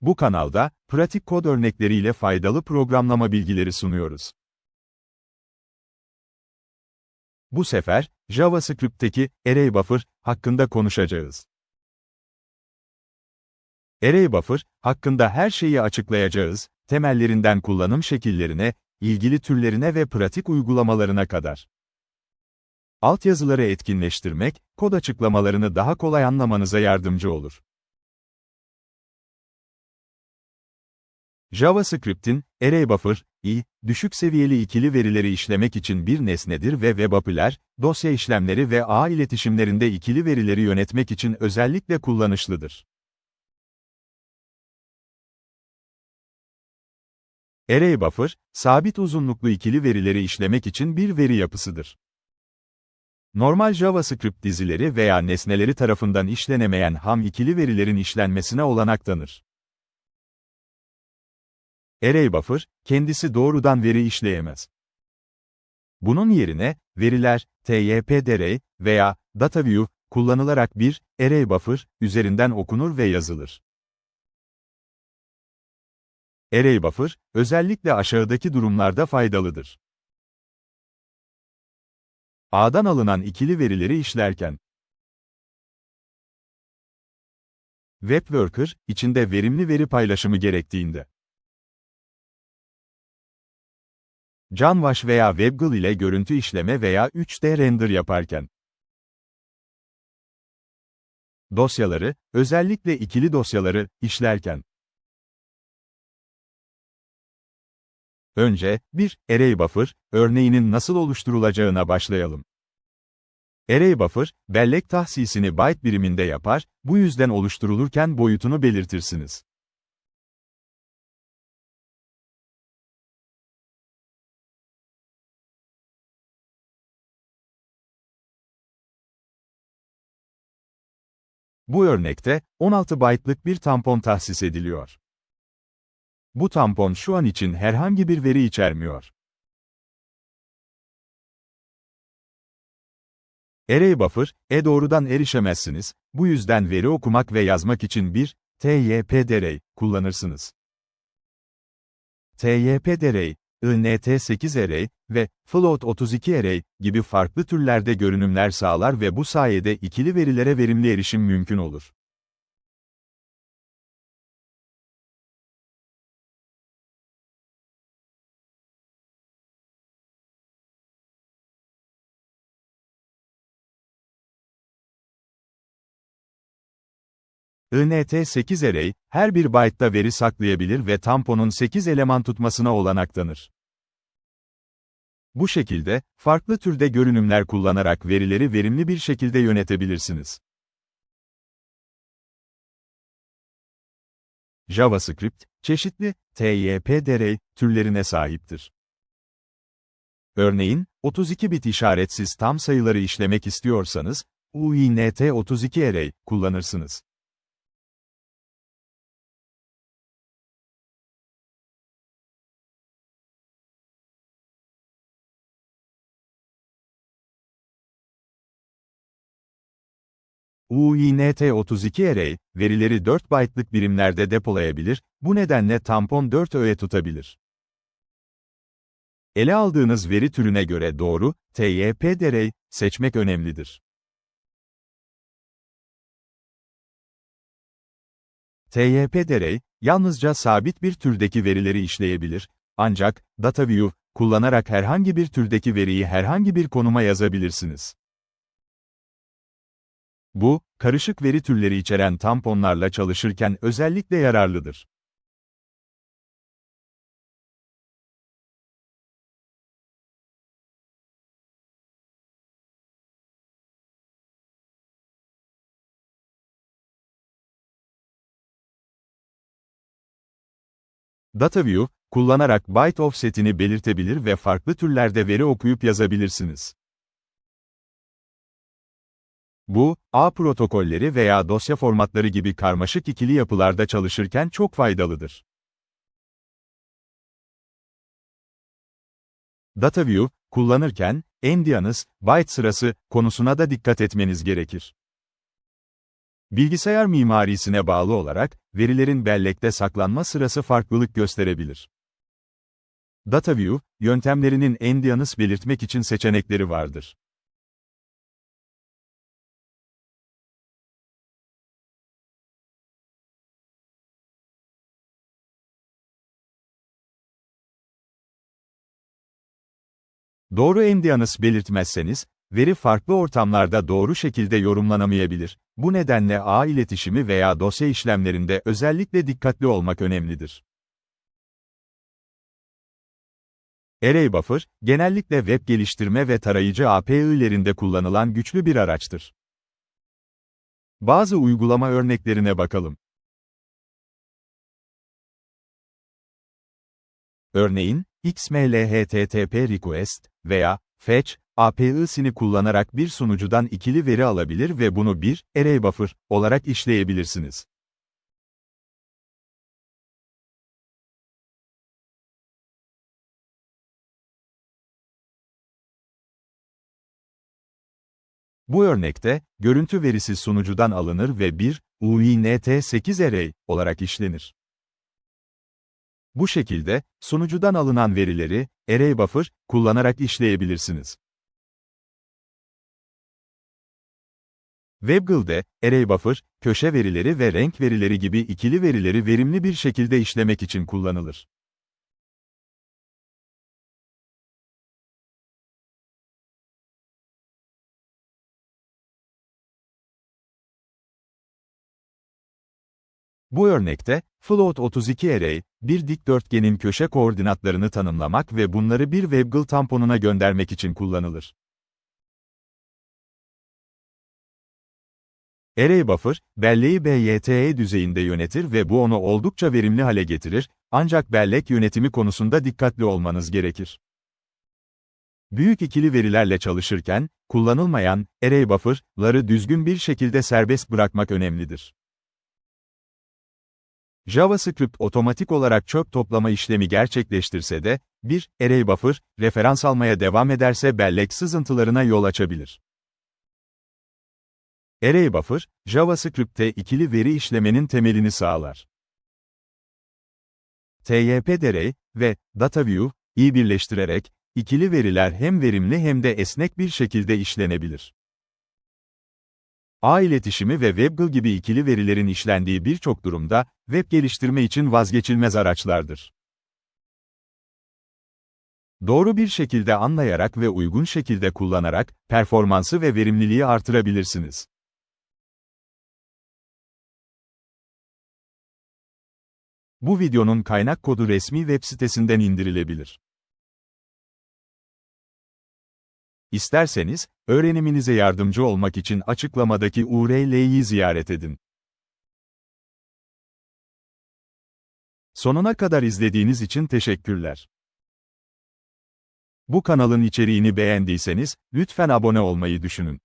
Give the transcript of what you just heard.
Bu kanalda, pratik kod örnekleriyle faydalı programlama bilgileri sunuyoruz. Bu sefer, JavaScript'teki array buffer hakkında konuşacağız. Array buffer hakkında her şeyi açıklayacağız, temellerinden kullanım şekillerine, ilgili türlerine ve pratik uygulamalarına kadar. Altyazıları etkinleştirmek, kod açıklamalarını daha kolay anlamanıza yardımcı olur. JavaScript'in array buffer, i, düşük seviyeli ikili verileri işlemek için bir nesnedir ve web API'ler, dosya işlemleri ve ağ iletişimlerinde ikili verileri yönetmek için özellikle kullanışlıdır. Array buffer, sabit uzunluklu ikili verileri işlemek için bir veri yapısıdır. Normal JavaScript dizileri veya nesneleri tarafından işlenemeyen ham ikili verilerin işlenmesine olanak tanır. Array buffer, kendisi doğrudan veri işleyemez. Bunun yerine, veriler, typd veya DataView kullanılarak bir array buffer üzerinden okunur ve yazılır. Array buffer, özellikle aşağıdaki durumlarda faydalıdır. A'dan alınan ikili verileri işlerken, WebWorker, içinde verimli veri paylaşımı gerektiğinde, Canvaş veya WebGL ile görüntü işleme veya 3D render yaparken, dosyaları, özellikle ikili dosyaları, işlerken, Önce, bir array buffer örneğinin nasıl oluşturulacağına başlayalım. Array buffer, bellek tahsisini byte biriminde yapar, bu yüzden oluşturulurken boyutunu belirtirsiniz. Bu örnekte, 16 byte'lık bir tampon tahsis ediliyor. Bu tampon şu an için herhangi bir veri içermiyor. Array buffer, e doğrudan erişemezsiniz, bu yüzden veri okumak ve yazmak için bir TYPDR kullanırsınız. TYPDR, INT8 array ve Float32 array gibi farklı türlerde görünümler sağlar ve bu sayede ikili verilere verimli erişim mümkün olur. INT8 array, her bir byte'da veri saklayabilir ve tamponun 8 eleman tutmasına olanak tanır. Bu şekilde, farklı türde görünümler kullanarak verileri verimli bir şekilde yönetebilirsiniz. JavaScript, çeşitli TYPDR türlerine sahiptir. Örneğin, 32 bit işaretsiz tam sayıları işlemek istiyorsanız, UINT32 array kullanırsınız. UINT32 array, verileri 4 byte'lık birimlerde depolayabilir, bu nedenle tampon 4 öğe tutabilir. Ele aldığınız veri türüne göre doğru, TYP array, seçmek önemlidir. TYP array, yalnızca sabit bir türdeki verileri işleyebilir, ancak, DataView, kullanarak herhangi bir türdeki veriyi herhangi bir konuma yazabilirsiniz. Bu, karışık veri türleri içeren tamponlarla çalışırken özellikle yararlıdır. DataView, kullanarak byte offset'ini belirtebilir ve farklı türlerde veri okuyup yazabilirsiniz. Bu, ağ protokolleri veya dosya formatları gibi karmaşık ikili yapılarda çalışırken çok faydalıdır. DataView, kullanırken, endianız, byte sırası, konusuna da dikkat etmeniz gerekir. Bilgisayar mimarisine bağlı olarak, verilerin bellekte saklanma sırası farklılık gösterebilir. DataView, yöntemlerinin endianus belirtmek için seçenekleri vardır. Doğru endianus belirtmezseniz, veri farklı ortamlarda doğru şekilde yorumlanamayabilir. Bu nedenle ağ iletişimi veya dosya işlemlerinde özellikle dikkatli olmak önemlidir. Array Buffer, genellikle web geliştirme ve tarayıcı API'lerinde kullanılan güçlü bir araçtır. Bazı uygulama örneklerine bakalım. Örneğin, XML HTTP request veya fetch API'sini kullanarak bir sunucudan ikili veri alabilir ve bunu bir array buffer olarak işleyebilirsiniz. Bu örnekte, görüntü verisi sunucudan alınır ve bir UINT8 array olarak işlenir. Bu şekilde, sunucudan alınan verileri, array buffer, kullanarak işleyebilirsiniz. WebGL'de, array buffer, köşe verileri ve renk verileri gibi ikili verileri verimli bir şekilde işlemek için kullanılır. Bu örnekte, float 32 array, bir dikdörtgenin köşe koordinatlarını tanımlamak ve bunları bir WebGL tamponuna göndermek için kullanılır. Array buffer, belleği BYTE düzeyinde yönetir ve bu onu oldukça verimli hale getirir, ancak bellek yönetimi konusunda dikkatli olmanız gerekir. Büyük ikili verilerle çalışırken, kullanılmayan array buffer'ları düzgün bir şekilde serbest bırakmak önemlidir. JavaScript otomatik olarak çöp toplama işlemi gerçekleştirse de, bir array buffer, referans almaya devam ederse bellek sızıntılarına yol açabilir. Array buffer, JavaScript'te ikili veri işlemenin temelini sağlar. TYP-Array ve DataView, iyi birleştirerek, ikili veriler hem verimli hem de esnek bir şekilde işlenebilir. Ağ iletişimi ve WebGL gibi ikili verilerin işlendiği birçok durumda, web geliştirme için vazgeçilmez araçlardır. Doğru bir şekilde anlayarak ve uygun şekilde kullanarak, performansı ve verimliliği artırabilirsiniz. Bu videonun kaynak kodu resmi web sitesinden indirilebilir. İsterseniz, öğreniminize yardımcı olmak için açıklamadaki URL'yi ziyaret edin. Sonuna kadar izlediğiniz için teşekkürler. Bu kanalın içeriğini beğendiyseniz, lütfen abone olmayı düşünün.